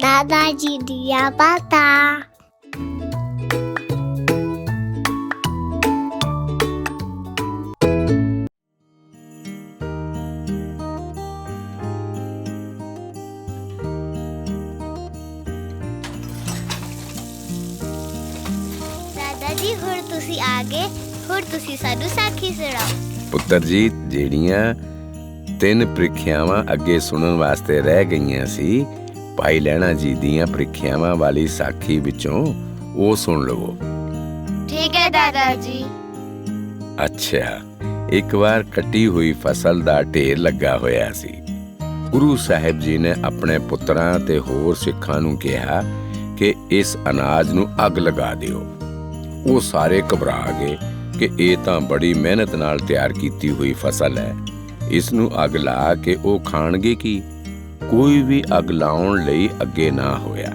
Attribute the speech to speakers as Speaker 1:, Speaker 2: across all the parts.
Speaker 1: ਦਾਦਾ ਜੀ ਦੀਆਂ ਦਾਦਾ ਜੀ ਹੁਣ ਤੁਸੀਂ ਆ ਗਏ ਹੁਣ ਤੁਸੀਂ ਸਾਨੂੰ ਸਾਖੀ ਸੁਣਾਓ।
Speaker 2: ਪੁੱਤਰ ਜੀ, ਜਿਹੜੀਆਂ ਤਿੰਨ ਪ੍ਰੀਖਿਆਵਾਂ ਅੱਗੇ ਸੁਣਨ ਵਾਸਤੇ ਰਹਿ ਗਈਆਂ ਸੀ ਭਾਈ ਲੈਣਾ ਜੀ ਦੀਆਂ ਪ੍ਰੀਖਿਆਵਾਂ ਵਾਲੀ ਸਾਖੀ ਵਿੱਚੋਂ ਉਹ ਸੁਣ ਲਵੋ।
Speaker 1: ਠੀਕ ਹੈ ਦਾਦਾ ਜੀ।
Speaker 2: ਅੱਛਾ ਇੱਕ ਵਾਰ ਕੱਟੀ ਹੋਈ ਫਸਲ ਦਾ ਢੇਰ ਲੱਗਾ ਹੋਇਆ ਸੀ। ਗੁਰੂ ਸਾਹਿਬ ਜੀ ਨੇ ਆਪਣੇ ਪੁੱਤਰਾਂ ਤੇ ਹੋਰ ਸਿੱਖਾਂ ਨੂੰ ਕਿਹਾ ਕਿ ਇਸ ਅਨਾਜ ਨੂੰ ਅੱਗ ਲਗਾ ਦਿਓ। ਉਹ ਸਾਰੇ ਘਬਰਾ ਗਏ ਕਿ ਇਹ ਤਾਂ ਬੜੀ ਮਿਹਨਤ ਨਾਲ ਤਿਆਰ ਕੀਤੀ ਹੋਈ ਫਸਲ ਹੈ। ਇਸ ਨੂੰ ਅੱਗ ਲਾ ਕੇ ਉਹ ਖਾਣਗੇ ਕੀ? ਕੋਈ ਵੀ ਅੱਗ ਲਾਉਣ ਲਈ ਅੱਗੇ ਨਾ ਹੋਇਆ।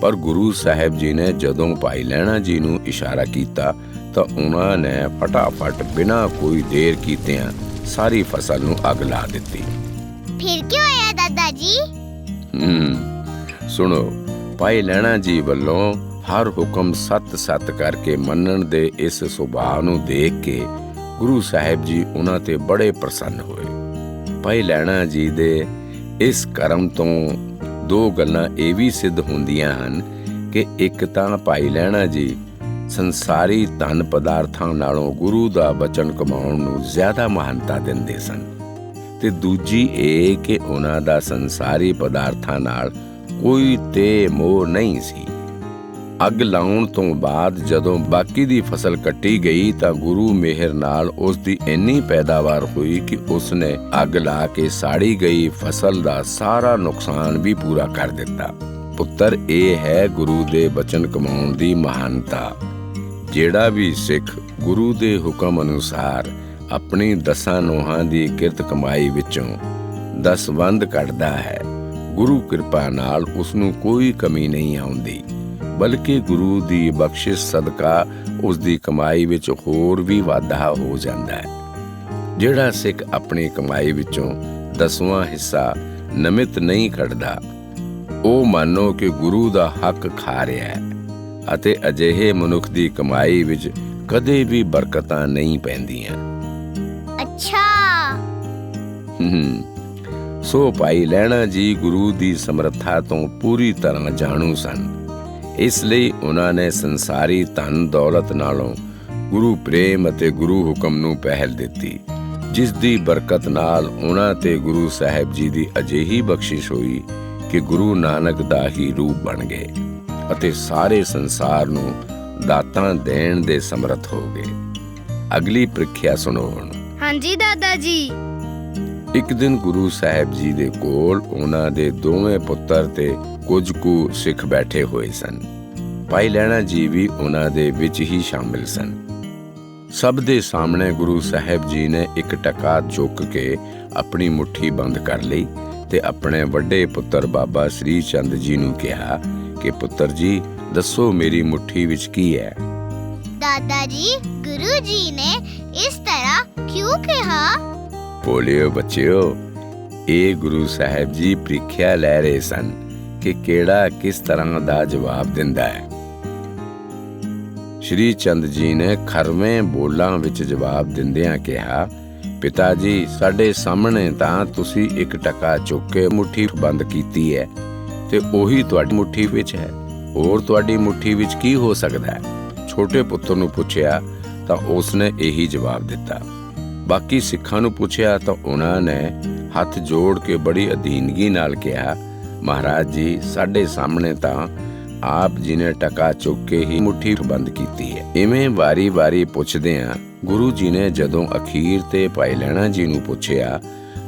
Speaker 2: ਪਰ ਗੁਰੂ ਸਾਹਿਬ ਜੀ ਨੇ ਜਦੋਂ ਭਾਈ ਲੈਣਾ ਜੀ ਨੂੰ ਇਸ਼ਾਰਾ ਕੀਤਾ ਤਾਂ ਉਹਨਾਂ ਨੇ ਫਟਾਫਟ ਬਿਨਾਂ ਕੋਈ ਦੇਰ ਕੀਤਿਆਂ ਸਾਰੀ ਫਸਲ ਨੂੰ ਅੱਗ ਲਾ ਦਿੱਤੀ।
Speaker 1: ਫਿਰ ਕੀ ਹੋਇਆ ਦਾਦਾ ਜੀ?
Speaker 2: ਹੂੰ ਸੁਣੋ ਭਾਈ ਲੈਣਾ ਜੀ ਵੱਲੋਂ ਹਰ ਹੁਕਮ ਸੱਤ-ਸੱਤ ਕਰਕੇ ਮੰਨਣ ਦੇ ਇਸ ਸੁਭਾਅ ਨੂੰ ਦੇਖ ਕੇ ਗੁਰੂ ਸਾਹਿਬ ਜੀ ਉਹਨਾਂ ਤੇ ਬੜੇ ਪ੍ਰਸੰਨ ਹੋਏ। ਭਾਈ ਲੈਣਾ ਜੀ ਦੇ ਇਸ ਕਰਮ ਤੋਂ ਦੋ ਗੱਲਾਂ ਇਹ ਵੀ ਸਿੱਧ ਹੁੰਦੀਆਂ ਹਨ ਕਿ ਇੱਕ ਤਾਂ ਭਾਈ ਲੈਣਾ ਜੀ ਸੰਸਾਰੀ ਧਨ ਪਦਾਰਥਾਂ ਨਾਲੋਂ ਗੁਰੂ ਦਾ ਬਚਨ ਕਮਾਉਣ ਨੂੰ ਜ਼ਿਆਦਾ ਮਹਾਨਤਾ ਦਿੰਦੇ ਸਨ ਤੇ ਦੂਜੀ ਇਹ ਕਿ ਉਹਨਾਂ ਦਾ ਸੰਸਾਰੀ ਪਦਾਰਥਾਂ ਨਾਲ ਕੋਈ ਤੇ ਮੋਹ ਨਹੀਂ ਸੀ। ਅੱਗ ਲਾਉਣ ਤੋਂ ਬਾਅਦ ਜਦੋਂ ਬਾਕੀ ਦੀ ਫਸਲ ਕੱਟੀ ਗਈ ਤਾਂ ਗੁਰੂ ਮਿਹਰ ਨਾਲ ਉਸ ਦੀ ਇੰਨੀ ਪੈਦਾਵਾਰ ਹੋਈ ਕਿ ਉਸ ਨੇ ਅੱਗ ਲਾ ਕੇ ਸਾੜੀ ਗਈ। ਫਸਲ ਦਾ ਸਾਰਾ ਨੁਕਸਾਨ ਵੀ ਪੂਰਾ ਕਰ ਦਿੱਤਾ। ਪੁੱਤਰ, ਇਹ ਹੈ ਗੁਰੂ ਦੇ ਬਚਨ ਕਮਾਉਣ ਦੀ ਮਹਾਨਤਾ। ਜਿਹੜਾ ਵੀ ਸਿੱਖ ਗੁਰੂ ਦੇ ਹੁਕਮ ਅਨੁਸਾਰ ਆਪਣੀ ਦਸਾਂ ਨੋਹਾਂ ਦੀ ਕਿਰਤ ਕਮਾਈ ਵਿੱਚੋਂ ਦਸਵੰਦ ਕੱਢਦਾ ਹੈ, ਗੁਰੂ ਕਿਰਪਾ ਨਾਲ ਉਸ ਨੂੰ ਕੋਈ ਕਮੀ ਨਹੀਂ ਆਉਂਦੀ। ਬਲਕਿ ਗੁਰੂ ਦੀ ਬਖਸ਼ਿਸ਼ ਸਦਕਾ ਉਸ ਦੀ ਕਮਾਈ ਵਿੱਚ ਹੋਰ ਵੀ ਵਾਧਾ ਹੋ ਜਾਂਦਾ ਹੈ। ਜਿਹੜਾ ਸਿੱਖ ਆਪਣੀ ਕਮਾਈ ਵਿੱਚੋਂ ਦਸਵਾਂ ਹਿੱਸਾ ਨਮਿਤ ਨਹੀਂ ਕੱਢਦਾ ਉਹ ਮੰਨੋ ਕਿ ਗੁਰੂ ਦਾ ਹੱਕ ਖਾ ਰਿਹਾ ਹੈ ਅਤੇ ਅਜਿਹੇ ਮਨੁੱਖ ਦੀ ਕਮਾਈ ਵਿੱਚ ਕਦੇ ਵੀ ਬਰਕਤਾਂ ਨਹੀਂ ਪੈਂਦੀਆਂ।
Speaker 1: ਅੱਛਾ।
Speaker 2: ਸੋ ਭਾਈ ਲੈਣਾ ਜੀ ਗੁਰੂ ਦੀ ਸਮਰੱਥਾ ਤੋਂ ਪੂਰੀ ਤਰ੍ਹਾਂ ਜਾਣੂ ਸਨ। ਇਸ ਲਈ ਉਹਨਾਂ ਨੇ ਸੰਸਾਰੀ ਧਨ ਦੌਲਤ ਨਾਲੋਂ ਗੁਰੂ ਪ੍ਰੇਮ ਅਤੇ ਗੁਰੂ ਹੁਕਮ ਨੂੰ ਪਹਿਲ ਦਿੱਤੀ, ਜਿਸ ਦੀ ਬਰਕਤ ਨਾਲ ਉਹਨਾਂ ਤੇ ਗੁਰੂ ਸਾਹਿਬ ਜੀ ਦੀ ਅਜਿਹੀ ਬਖਸ਼ਿਸ਼ ਹੋਈ ਕਿ ਗੁਰੂ ਨਾਨਕ ਦਾ ਹੀ ਰੂਪ ਬਣ ਗਏ ਅਤੇ ਸਾਰੇ ਸੰਸਾਰ ਨੂੰ ਦਾਤਾਂ ਦੇਣ ਦੇ ਸਮਰੱਥ ਹੋ ਗਏ। ਅਗਲੀ ਪ੍ਰੀਖਿਆ ਸੁਣੋ ਹੁਣ।
Speaker 1: ਹਾਂਜੀ ਦਾਦਾ ਜੀ।
Speaker 2: ਇੱਕ ਦਿਨ ਗੁਰੂ ਸਾਹਿਬ ਜੀ ਦੇ ਕੋਲ ਉਹਨਾਂ ਦੇ ਦੋਵੇਂ ਪੁੱਤਰ ਤੇ ਕੁਝ ਕੁ ਸਿੱਖ ਬੈਠੇ ਹੋਏ ਸਨ। ਭਾਈ ਲੈਣਾ ਜੀ ਵੀ ਉਹਨਾਂ ਦੇ ਵਿੱਚ ਹੀ ਸ਼ਾਮਿਲ ਸਨ। ਸਭ ਦੇ ਸਾਹਮਣੇ ਗੁਰੂ ਸਾਹਿਬ ਜੀ ਨੇ ਇੱਕ ਟਕਾ ਚੁੱਕ ਕੇ ਆਪਣੀ ਮੁਠੀ ਬੰਦ ਕਰ ਲਈ ਤੇ ਆਪਣੇ ਵੱਡੇ ਪੁੱਤਰ ਬਾਬਾ ਸ੍ਰੀ ਚੰਦ ਜੀ ਨੂੰ ਕਿਹਾ ਕਿ, ਪੁੱਤਰ ਜੀ, ਦੱਸੋ ਮੇਰੀ ਮੁਠੀ ਵਿੱਚ ਕੀ ਹੈ?
Speaker 1: ਦਾਦਾ ਜੀ, ਗੁਰੂ ਜੀ ਨੇ ਇਸ ਤਰ੍ਹਾਂ ਕਿਉਂ ਕਿਹਾ?
Speaker 2: ਬੋਲਿਓ, ਬੱਚਿਓ। ਇਹ ਗੁਰੂ ਸਾਹਿਬ ਜੀ ਪ੍ਰੀਖਿਆ ਲੈ ਰਹੇ ਸਨ ਕਿ ਕਿਹੜਾ ਕਿਸ ਤਰ੍ਹਾਂ ਦਾ ਜਵਾਬ ਦਿੰਦਾ ਹੈ। ਸ਼੍ਰੀ ਚੰਦ ਜੀ ਨੇ ਖਰਵੇਂ ਬੋਲਾਂ ਵਿੱਚ ਜਵਾਬ ਦਿੰਦਿਆਂ ਕਿਹਾ, ਪਿਤਾ ਜੀ, ਸਾਡੇ ਸਾਹਮਣੇ ਤਾਂ ਤੁਸੀਂ ਇੱਕ ਟਕਾ ਚੁੱਕ ਕੇ ਮੁਠੀ ਬੰਦ ਕੀਤੀ ਹੈ ਤੇ ਉਹੀ ਤੁਹਾਡੀ ਮੁਠੀ ਵਿੱਚ ਹੈ। ਹੋਰ ਤੁਹਾਡੀ ਮੁਠੀ ਵਿੱਚ ਕੀ ਹੋ ਸਕਦਾ ਹੈ? ਛੋਟੇ ਪੁੱਤਰ ਨੂੰ ਪੁੱਛਿਆ ਤਾਂ ਉਸਨੇ ਇਹੀ ਜਵਾਬ ਦਿੱਤਾ ਬਾਕੀ ਸਿੱਖਾਂ ਨੂੰ ਪੁੱਛਿਆ ਤਾਂ ਉਹਨਾਂ ਨੇ ਹੱਥ ਜੋੜ ਕੇ ਬੜੀ ਅਧੀਨਗੀ ਨਾਲ ਕਿਹਾ, ਮਹਾਰਾਜ ਜੀ, ਸਾਡੇ ਸਾਹਮਣੇ ਤਾਂ ਆਪ ਜੀ ਨੇ ਟਕਾ ਚੁੱਕ ਕੇ ਹੀ ਮੁਠੀ ਬੰਦ ਕੀਤੀ ਹੈ। ਇਵੇਂ ਵਾਰੀ-ਵਾਰੀ ਪੁੱਛਦਿਆਂ ਗੁਰੂ ਜੀ ਨੇ ਜਦੋਂ ਅਖੀਰ ਤੇ ਭਾਈ ਲੈਣਾ ਜੀ ਨੂੰ ਪੁੱਛਿਆ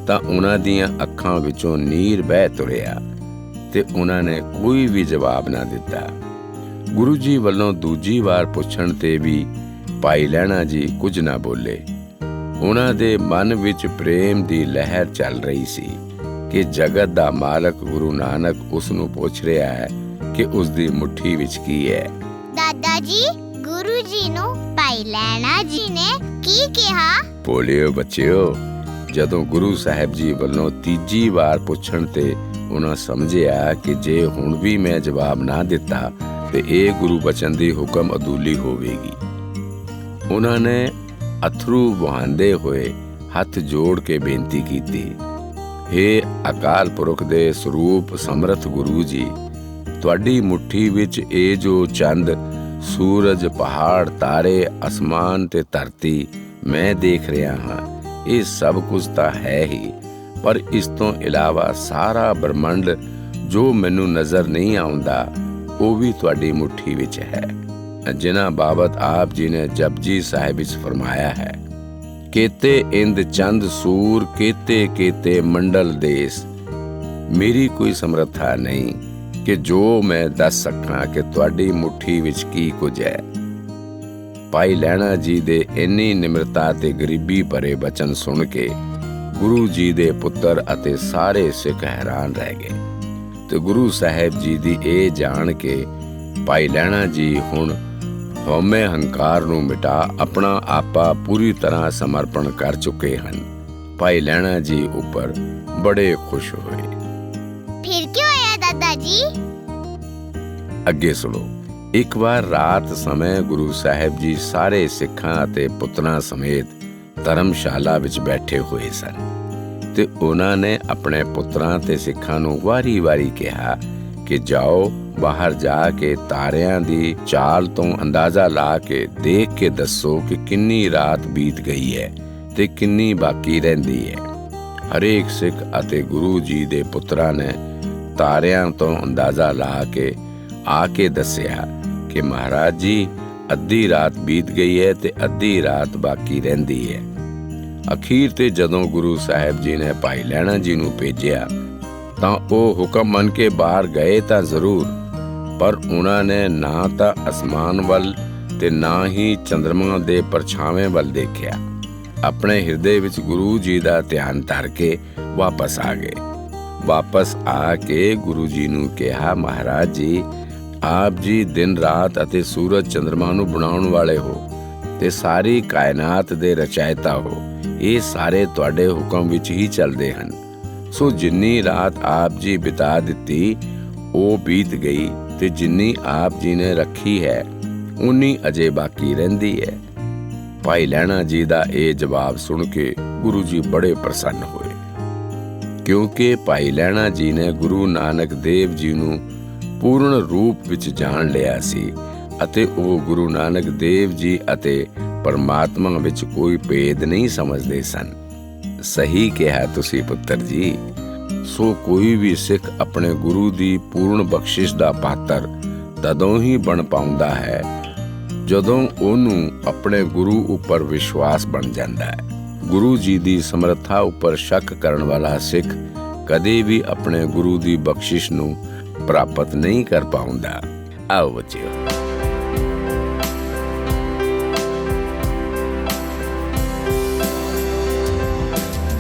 Speaker 2: ਤਾਂ ਉਹਨਾਂ ਦੀਆਂ ਅੱਖਾਂ ਵਿੱਚੋਂ ਨੀਰ ਵਹਿ ਤੁਰਿਆ ਤੇ ਉਹਨਾਂ ਨੇ ਕੋਈ ਵੀ ਜਵਾਬ ਨਾ ਦਿੱਤਾ। ਗੁਰੂ ਜੀ ਵੱਲੋਂ ਦੂਜੀ ਵਾਰ ਪੁੱਛਣ ਤੇ ਵੀ ਭਾਈ ਲੈਣਾ ਜੀ ਕੁਝ ਨਾ ਬੋਲੇ। ਉਹਨਾਂ ਦੇ ਮਨ ਵਿੱਚ ਪ੍ਰੇਮ ਦੀ ਲਹਿਰ ਚੱਲ ਰਹੀ ਸੀ ਕਿ ਜਗਤ ਦਾ ਮਾਲਕ ਗੁਰੂ ਨਾਨਕ ਉਸ ਨੂੰ ਪੁੱਛ ਰਿਹਾ ਹੈ ਕਿ ਉਸ ਦੀ ਮੁਠੀ ਵਿੱਚ ਕੀ ਹੈ।
Speaker 1: ਦਾਦਾ ਜੀ ਗੁਰੂ ਜੀ ਨੂੰ ਭਾਈ ਲੈਣਾ ਜੀ ਨੇ ਕੀ ਕਿਹਾ?
Speaker 2: ਬੋਲਿਓ ਬੱਚਿਓ ਜਦੋਂ ਗੁਰੂ ਸਾਹਿਬ ਜੀ ਵੱਲੋਂ ਤੀਜੀ ਵਾਰ ਪੁੱਛਣ ਤੇ ਉਹਨਾਂ ਸਮਝਿਆ ਕਿ ਜੇ ਹੁਣ ਵੀ ਮੈਂ ਜਵਾਬ ਨਾ ਦਿੱਤਾ ਤੇ ਇਹ ਗੁਰੂ ਬਚਨ ਦੀ ਹੁਕਮ ਅਦੂਲੀ ਹੋਵੇਗੀ। ਉਹਨਾਂ ਨੇ ਅਥਰੂ ਵਹਾਉਂਦੇ ਹੋਏ ਹੱਥ ਜੋੜ ਕੇ ਬੇਨਤੀ ਕੀਤੀ हे ਅਕਾਲ ਪੁਰਖ ਦੇ ਸਰੂਪ ਸਮਰਥ ਗੁਰੂ ਜੀ, ਤੁਹਾਡੀ ਮੁਠੀ ਵਿੱਚ ਇਹ ਜੋ ਚੰਦ, ਸੂਰਜ, ਪਹਾੜ, ਤਾਰੇ, ਅਸਮਾਨ ਤੇ ਧਰਤੀ ਮੈਂ ਦੇਖ ਰਿਹਾ ਹਾਂ, ਇਹ ਸਭ ਕੁਝ ਤਾਂ ਹੈ ਹੀ, ਪਰ ਇਸ ਤੋਂ ਇਲਾਵਾ ਸਾਰਾ ਬ੍ਰਹਮੰਡ ਜੋ ਮੈਨੂੰ ਨਜ਼ਰ ਨਹੀਂ ਆਉਂਦਾ, ਉਹ ਵੀ ਤੁਹਾਡੀ ਮੁਠੀ ਵਿੱਚ ਹੈ। ਜਿਨ੍ਹਾਂ ਬਾਬਤ ਆਪ ਜੀ ਨੇ ਜਪਜੀ ਸਾਹਿਬ ਵਿੱਚ ਫਰਮਾਇਆ ਹੈ, ਕੇਤੇ ਇੰਦ ਚੰਦ ਸੂਰ, ਕੇਤੇ ਕੇਤੇ ਮੰਡਲ ਦੇਸ, ਮੇਰੀ ਕੋਈ ਸਮਰੱਥਾ ਨਹੀਂ ਕਿ ਜੋ ਮੈਂ ਦੱਸ ਸਕਾਂ ਕਿ ਤੁਹਾਡੀ ਮੁਠੀ ਵਿੱਚ ਕੀ ਕੁਝ ਹੈ। ਭਾਈ ਲੈਣਾ ਜੀ ਦੇ ਇੰਨੀ ਨਿਮਰਤਾ ਤੇ ਗਰੀਬੀ ਭਰੇ ਬਚਨ ਸੁਣ ਕੇ ਗੁਰੂ ਜੀ ਦੇ ਪੁੱਤਰ ਅਤੇ ਸਾਰੇ ਸਿੱਖ ਹੈਰਾਨ ਰਹਿ ਗਏ ਤੇ ਗੁਰੂ ਸਾਹਿਬ ਜੀ ਦੀ ਇਹ ਜਾਣ ਕੇ ਭਾਈ ਲੈਣਾ ਜੀ ਹੁਣ ਹਉਮੈ ਹੰਕਾਰ ਨੂੰ ਮਿਟਾ ਆਪਣਾ ਆਪਾ ਪੂਰੀ ਤਰ੍ਹਾਂ ਸਮਰਪਣ ਕਰ ਚੁੱਕੇ ਹਨ। ਭਾਈ ਲੈਣਾ ਜੀ ਉੱਪਰ ਬੜੇ ਖੁਸ਼ ਹੋਏ।
Speaker 1: ਫਿਰ ਕੀ ਹੋਇਆ ਦਾਦਾ ਜੀ?
Speaker 2: ਅੱਗੇ ਸੁਣੋ। ਇੱਕ ਵਾਰ ਰਾਤ ਸਮੇਂ ਗੁਰੂ ਸਾਹਿਬ ਜੀ ਸਾਰੇ ਸਿੱਖਾਂ ਅਤੇ ਪੁੱਤਰਾਂ ਸਮੇਤ ਧਰਮਸ਼ਾਲਾ ਵਿੱਚ ਬੈਠੇ ਹੋਏ ਸਨ ਤੇ ਉਹਨਾਂ ਨੇ ਆਪਣੇ ਪੁੱਤਰਾਂ ਤੇ ਸਿੱਖਾਂ ਨੂੰ ਵਾਰੀ-ਵਾਰੀ ਕਿਹਾ ਕਿ ਜਾਓ ਬਾਹਰ ਜਾ ਕੇ ਤਾਰਿਆਂ ਦੀ ਚਾਲ ਤੋਂ ਅੰਦਾਜ਼ਾ ਲਾ ਕੇ ਦੇਖ ਕੇ ਦੱਸੋ ਕਿ ਕਿੰਨੀ ਰਾਤ ਬੀਤ ਗਈ ਹੈ ਤੇ ਕਿੰਨੀ ਬਾਕੀ ਰਹਿੰਦੀ ਹੈ। ਹਰੇਕ ਸਿੱਖ ਅਤੇ ਗੁਰੂ ਜੀ ਦੇ ਪੁੱਤਰਾਂ ਨੇ ਤਾਰਿਆਂ ਤੋਂ ਅੰਦਾਜ਼ਾ ਲਾ ਕੇ ਆ ਕੇ ਦੱਸਿਆ ਕਿ ਮਹਾਰਾਜ ਜੀ, ਅੱਧੀ ਰਾਤ ਬੀਤ ਗਈ ਹੈ ਤੇ ਅੱਧੀ ਰਾਤ ਬਾਕੀ ਰਹਿੰਦੀ ਹੈ। ਅਖੀਰ ਤੇ ਜਦੋਂ ਗੁਰੂ ਸਾਹਿਬ ਜੀ ਨੇ ਭਾਈ ਲੈਣਾ ਜੀ ਨੂੰ ਭੇਜਿਆ ਤਾਂ ਉਹ ਹੁਕਮ ਮੰਨ ਕੇ ਬਾਹਰ ਗਏ ਤਾਂ ਜ਼ਰੂਰ ਪਰ ਉਹਨਾਂ ਨੇ ਨਾ ਤਾਂ ਅਸਮਾਨ ਵੱਲ ਤੇ ਨਾ ਹੀ ਚੰ드ਰਮਾ ਦੇ ਪਰਛਾਵੇਂ ਵੱਲ ਦੇਖਿਆ। ਆਪਣੇ ਹਿਰਦੇ ਵਿੱਚ ਗੁਰੂ ਜੀ ਦਾ ਧਿਆਨ ਧਰ ਕੇ ਵਾਪਸ ਆ ਗਏ। ਵਾਪਸ ਆ ਕੇ ਗੁਰੂ ਜੀ ਨੂੰ ਕਿਹਾ, ਮਹਾਰਾਜ ਜੀ, ਆਪ ਜੀ ਦਿਨ ਰਾਤ ਅਤੇ ਸੂਰਜ ਚੰ드ਰਮਾ ਨੂੰ ਬਣਾਉਣ ਵਾਲੇ ਹੋ ਤੇ ਸਾਰੀ ਕਾਇਨਾਤ ਦੇ ਰਚਾਇਤਾ ਹੋ। ਇਹ ਸਾਰੇ ਤੁਹਾਡੇ ਹੁਕਮ ਵਿੱਚ ਹੀ ਚੱਲਦੇ ਹਨ। ਸੋ ਜਿੰਨੀ ਰਾਤ ਆਪ ਜੀ ਬਿਤਾ ਦਿੱਤੀ, ਉਹ ਬੀਤ ਗਈ। ਤੇ ਜਿੰਨੀ ਆਪ ਜੀ ਨੇ ਰੱਖੀ ਹੈ, ਉਨੀ ਅਜੇ ਬਾਕੀ ਰਹਿੰਦੀ ਹੈ। ਭਾਈ ਲੈਣਾ ਜੀ ਦਾ ਇਹ ਜਵਾਬ ਸੁਣ ਕੇ ਗੁਰੂ ਜੀ ਬੜੇ ਪ੍ਰਸੰਨ ਹੋਏ। ਕਿਉਂਕਿ ਭਾਈ ਲੈਣਾ ਜੀ ਨੇ ਗੁਰੂ ਨਾਨਕ ਦੇਵ ਜੀ ਨੂੰ ਪੂਰਨ ਰੂਪ ਵਿੱਚ ਜਾਣ ਲਿਆ ਸੀ ਅਤੇ ਉਹ ਗੁਰੂ ਨਾਨਕ ਦੇਵ ਜੀ ਅਤੇ ਪਰਮਾਤਮਾ ਵਿੱਚ ਕੋਈ ਭੇਦ ਨਹੀਂ ਸਮਝਦੇ ਸਨ। ਸਹੀ ਕਿਹਾ ਤੁਸੀਂ ਪੁੱਤਰ ਜੀ। ਸੋ ਕੋਈ ਵੀ ਸਿੱਖ ਆਪਣੇ ਗੁਰੂ ਦੀ ਪੂਰਨ ਬਖਸ਼ਿਸ਼ ਦਾ ਪਾਤਰ ਤਦੋਂ ਹੀ ਬਣ ਪਾਉਂਦਾ ਹੈ, ਜਦੋਂ ਉਹਨੂੰ ਆਪਣੇ ਗੁਰੂ ਉੱਪਰ ਵਿਸ਼ਵਾਸ ਬਣ ਜਾਂਦਾ ਹੈ। ਗੁਰੂ ਜੀ ਦੀ ਸਮਰੱਥਾ ਉੱਪਰ ਸ਼ੱਕ ਕਰਨ ਵਾਲਾ ਸਿੱਖ ਕਦੇ ਵੀ ਆਪਣੇ ਗੁਰੂ ਦੀ ਬਖਸ਼ਿਸ਼ ਨੂੰ ਪ੍ਰਾਪਤ ਨਹੀਂ ਕਰ ਪਾਉਂਦਾ। ਆਓ ਬੱਚਿਓ।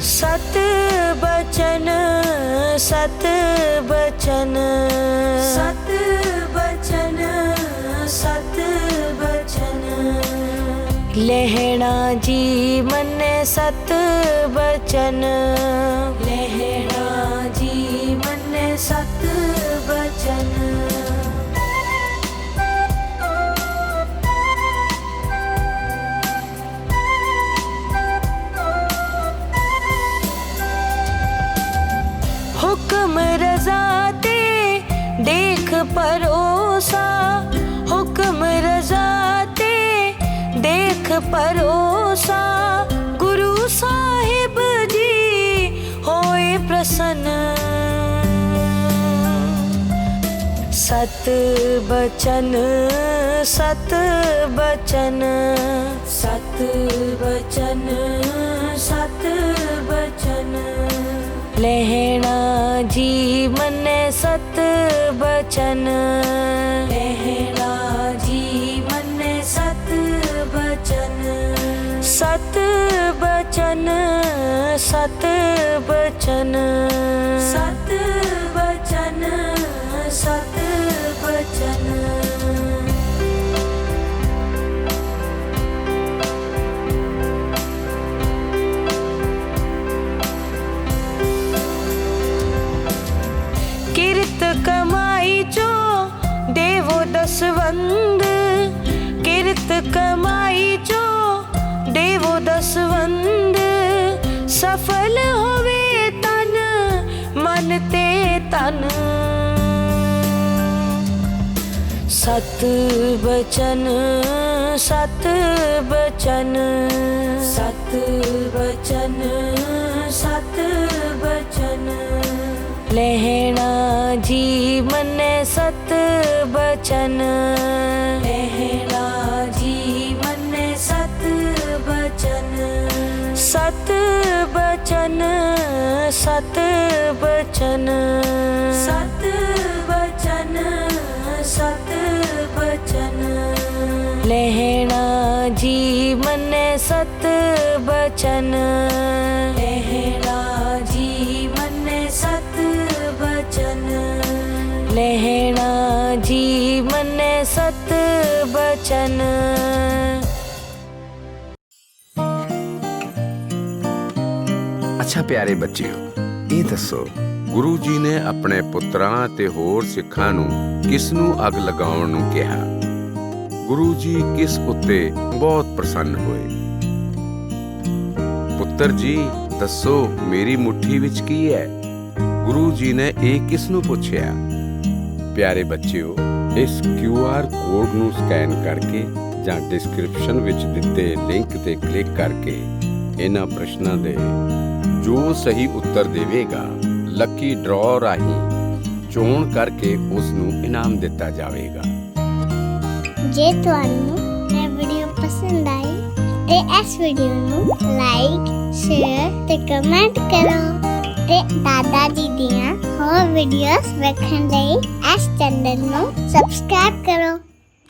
Speaker 3: ਸਤ ਬਚਨ ਸਤ ਬਚਨ। ਸਤ ਬਚਨ ਸਤ ਬਚਨ। ਲਹਿਣਾ ਜੀ ਮਨੇ ਸਤ ਬਚਨ। ਲਹਿਣਾ ਜੀ ਮਨੇ ਸਤ ਬਚਨ। ਪਰੋਸਾ ਹੁਕਮ ਰਜ਼ਾ ਤੇ ਦੇਖ ਪਰੋਸਾ ਗੁਰੂ ਸਾਹਿਬ ਜੀ ਹੋਏ ਪ੍ਰਸੰਨ। ਸਤ ਬਚਨ ਸਤ ਬਚਨ। ਸਤ ਬਚਨ ਸਤ ਬਚਨ। ਲਹਿਣਾ ਜੀ ਮਨੇ ਬਚਨ ਲਹਿਣਾ ਜੀ ਮਨੇ ਸਤ ਬਚਨ ਸਤ ਬਚਨ ਸਤ ਬਚਨ ਸਤ ਕਮਾਈ ਚੋ ਦੇਵੋ ਦਸਵੰਦ ਸਫਲ ਹੋਵੇ ਤਨ ਮਨ ਤੇ ਤਨ ਸਤ ਬਚਨ ਸਤ ਬਚਨ। ਸਤ ਬਚਨ ਸਤ ਬਚਨ। ਲਹਿਣਾ ਜੀ ਮਨੈ ਸਤ ਬਚਨ। ਸਤ ਬਚਨ। ਸਤ ਬਚਨ ਸਤ ਬਚਨ। ਲਹਿਣਾ ਜੀ ਮਨੈ ਸਤ ਬਚਨ। ਲਹਿਣਾ ਜੀ ਮਨੈ ਸਤ ਬਚਨ। ਲਹਿਣਾ ਜੀ ਮਨੈ ਸਤ ਬਚਨ।
Speaker 2: ਪਿਆਰੇ ਬੱਚਿਓ ਇਹ ਦੱਸੋ, ਗੁਰੂ ਜੀ ਨੇ ਆਪਣੇ ਪੁੱਤਰਾਂ ਤੇ ਹੋਰ ਸਿੱਖਾਂ ਨੂੰ ਕਿਸ ਨੂੰ ਅੱਗ ਲਗਾਉਣ ਨੂੰ ਕਿਹਾ? ਗੁਰੂ ਜੀ ਕਿਸ ਉੱਤੇ ਬਹੁਤ ਪ੍ਰਸੰਨ ਹੋਏ? ਪੁੱਤਰ ਜੀ, ਦੱਸੋ, ਮੇਰੀ ਮੁਠੀ ਵਿੱਚ ਕੀ ਹੈ? ਗੁਰੂ ਜੀ ਨੇ ਇਹ ਕਿਸ ਨੂੰ ਪੁੱਛਿਆ? ਪਿਆਰੇ ਬੱਚਿਓ, ਇਸ QR ਕੋਡ ਨੂੰ ਸਕੈਨ ਕਰਕੇ ਜਾਂ ਡਿਸਕ੍ਰਿਪਸ਼ਨ ਵਿੱਚ ਦਿੱਤੇ ਲਿੰਕ ਤੇ ਕਲਿੱਕ ਕਰਕੇ ਇਹਨਾਂ ਪ੍ਰਸ਼ਨਾਂ ਦੇ ਜੋ ਸਹੀ ਉੱਤਰ ਦੇਵੇਗਾ ਲੱਕੀ ਡਰਾਅ ਰਾਹੀਂ ਚੋਣ ਕਰਕੇ ਉਸ ਨੂੰ ਇਨਾਮ ਦਿੱਤਾ ਜਾਵੇਗਾ।
Speaker 1: ਜੇ ਤੁਹਾਨੂੰ ਇਹ ਵੀਡੀਓ ਪਸੰਦ ਆਈ, ਤੇ ਇਸ ਵੀਡੀਓ ਨੂੰ ਲਾਈਕ ਸ਼ੇਅਰ ਤੇ ਕਮੈਂਟ ਕਰੋ ਤੇ ਦਾਦਾ ਜੀ ਦੀਆਂ ਹੋਰ ਵੀਡੀਓਜ਼ ਵੇਖਣ ਲਈ ਇਸ ਚੈਨਲ ਨੂੰ ਸਬਸਕ੍ਰਾਈਬ ਕਰੋ।